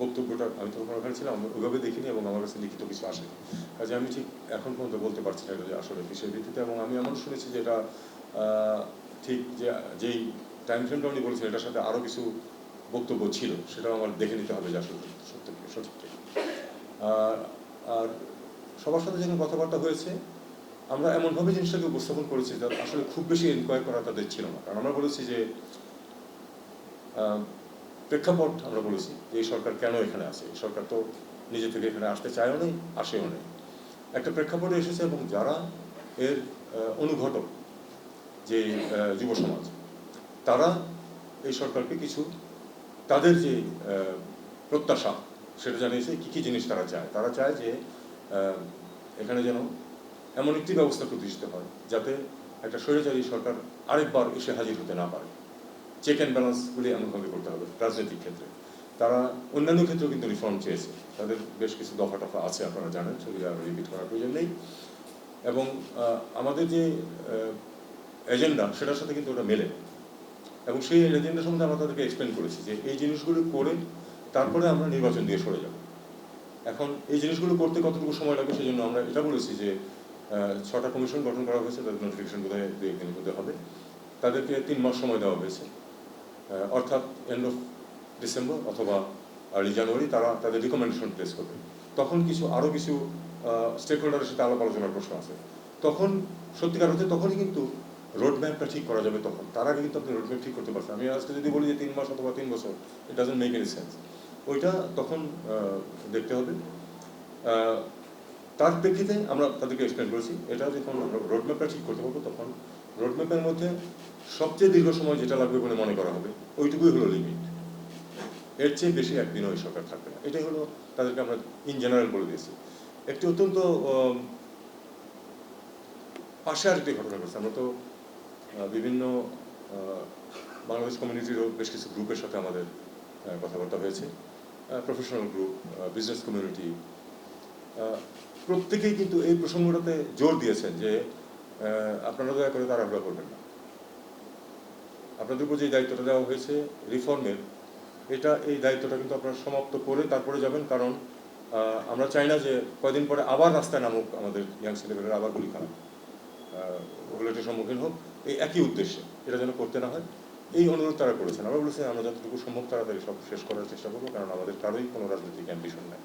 বক্তব্যটা আমি তখন ওখানে ছিলাম, আমি ওইভাবে দেখিনি এবং আমার কাছে লিখিত কিছু আসে কাজে আমি ঠিক এখন পর্যন্ত বলতে পারছি না যে আসলে কিসের ভিত্তিতে এবং আমি এমন শুনেছি যে এটা ঠিক যে, যেই টাইম ফ্রেমটা উনি বলেছেন এটার সাথে আরও কিছু বক্তব্য ছিল, সেটাও আমার দেখে নিতে হবে যে আসলে সত্য কি। আর আর সবার সাথে যখন কথাবার্তা হয়েছে, আমরা এমনভাবে জিনিসটাকে উপস্থাপন করেছি যাতে আসলে খুব বেশি এনকোয়ার করা তাদের ছিল না কারণ আমরা বলেছি যে প্রেক্ষাপট আমরা বলেছি যে এই সরকার কেন এখানে আসে এই সরকার তো নিজে থেকে এখানে আসতে চায়ও নেই, আসেও নেই। একটা প্রেক্ষাপটে এসেছে এবং যারা এর অনুঘটক যে যুব সমাজ, তারা এই সরকারকে কিছু তাদের যে প্রত্যাশা, সেটা জানিয়েছে কী কী জিনিস তারা চায়? তারা চায় যে এখানে যেন এমন একটি ব্যবস্থা প্রতিষ্ঠিত হয় যাতে একটা স্বৈরাচারী সরকার আরেকবার এসে হাজির হতে না পারে। চেক অ্যান্ড ব্যালেন্সগুলি এমনভাবে করতে হবে রাজনৈতিক ক্ষেত্রে। তারা অন্যান্য ক্ষেত্রেও কিন্তু রিফর্ম চেয়েছে। তাদের বেশ কিছু দফা টফা আছে, আপনারা জানেন সেগুলি আর রিপিট করার প্রয়োজন নেই। এবং আমাদের যে এজেন্ডা সেটার সাথে কিন্তু ওটা মেলে। এবং সেই এজেন্ডা সম্বন্ধে আমরা তাদেরকে এক্সপ্লেন করেছি যে এই জিনিসগুলো করে তারপরে আমরা নির্বাচন দিয়ে সরে যাব। এখন এই জিনিসগুলো করতে কতটুকু সময় লাগবে সেই জন্য আমরা এটা বলেছি যে ছটা কমিশন গঠন করা হয়েছে, তাদের নোটিফিকেশন বোধহয় দু একদিনের মধ্যে হবে। তাদেরকে তিন মাস সময় দেওয়া হয়েছে। অর্থাৎ এন্ড অফ ডিসেম্বর অথবা আর্লি জানুয়ারি তারা তাদের রিকমেন্ডেশন প্লেস করবে। তখন কিছু আরও কিছু স্টেক হোল্ডারের সাথে আলাপ আলোচনার প্রশ্ন আছে। তখন, সত্যিকার হচ্ছে তখনই কিন্তু রোড ম্যাপটা ঠিক করা যাবে তখন। তার আগে কিন্তু আপনি রোড ম্যাপ ঠিক করতে পারছেন। আমি আজকে যদি বলি যে তিন মাস অথবা তিন বছর it doesn't make any sense ওইটা তখন দেখতে হবে। তার প্রেক্ষিতে আমরা তাদেরকে এক্সপ্লেন করেছি। এটা যখন রোড ম্যাপটা ঠিক করতে পারব তখন রোড ম্যাপের মধ্যে সবচেয়ে দীর্ঘ সময় যেটা লাগবে বলে মনে করা হবে ওইটুকুই হলো লিমিট এর চেয়ে বেশি একদিনও ওই সরকার থাকবে না। এটাই হলো তাদেরকে আমরা ইন জেনারেল বলে দিয়েছি। একটি অত্যন্ত আহ, পাশে আরেকটি ঘটনা ঘটছে। আমরা তো বিভিন্ন বাংলাদেশ কমিউনিটিরও বেশ কিছু গ্রুপের সাথে আমাদের কথাবার্তা হয়েছে। প্রফেশনাল গ্রুপ বিজনেস কমিউনিটি প্রত্যেকেই কিন্তু এই প্রসঙ্গটাতে জোর দিয়েছেন যে আপনারা দয়া করে তাড়াহুড়া করবেন না। আপনাদের উপর যে দায়িত্বটা দেওয়া হয়েছে রিফর্মের, এটা এই দায়িত্বটা কিন্তু আপনারা সমাপ্ত করে তারপরে যাবেন, কারণ আমরা চাই না যে কয়দিন পরে আবার রাস্তায় নামুক আমাদের ইয়াং ছেলেমেয়েরা আবার গুলি খারাপ। ওগুলোটির সম্মুখীন হোক, এই একই উদ্দেশ্যে, এটা যেন করতে না হয়। এই অনুরোধ তারা করেছেন। আমরা বলেছি, আমরা যতটুকু সম্ভব তাড়াতাড়ি সব শেষ করার চেষ্টা করব, কারণ আমাদের কারোই কোনো রাজনৈতিক অ্যাম্বিশন নাই।